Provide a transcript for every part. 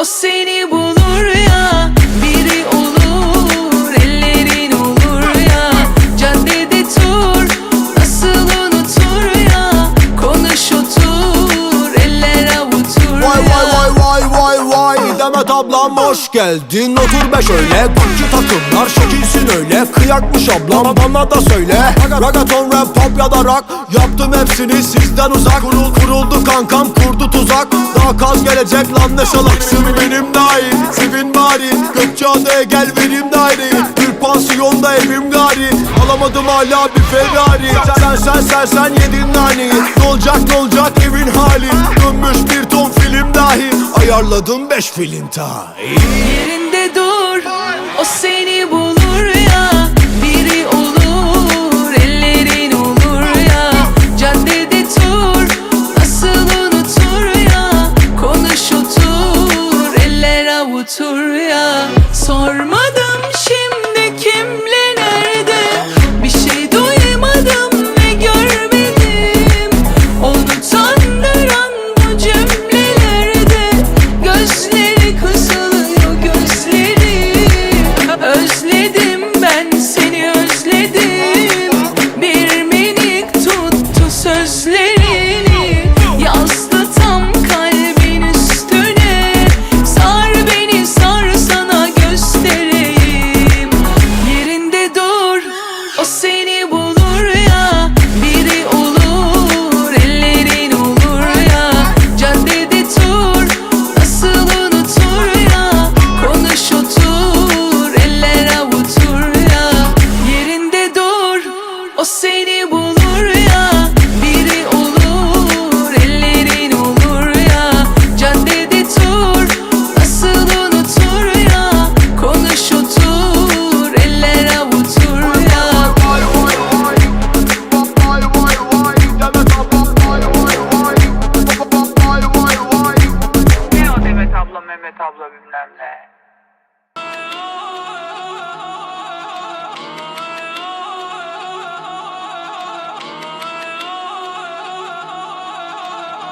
O seni bulur ya Biri olur Ellerin olur ya. Caddede tur Nasıl unutur ya? Konuş otur Eller avutur ya. Vay vay vay vay vay vay. Demet ablam hoş geldin. Otur be şöyle Gucci takımlar şekilsin öyle. Kıyakmış ablam bana da söyle. Ragaton rap pop ya da rock. Yaptım hepsini sizden uzak. Kurul kuruldu kankam kurdu tuzak Daha kaz gelecek lan ne salaksın benim dahil Sevin bari. Gökçeada'ya gel verim daireyi Bir pansiyonda evim gari. Alamadım hala bir Ferrari. Sen sen sen sen yedin naneyi Ne olacak ne olacak evin hali? Dönmüş bir ton film dahi. Ayarladım beş film tahi Yerinde dur. O seni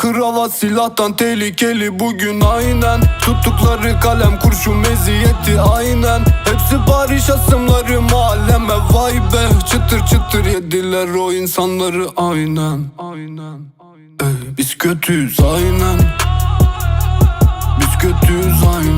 Kravat silahtan tehlikeli bugün aynen. Tuttukları kalem kurşun meziyeti aynen. Hepsi barış asımları mahalleme vay be. Çıtır çıtır yediler o insanları aynen. Aynen Ey, Biz kötüyüz aynen aynen. Biz kötüyüz aynen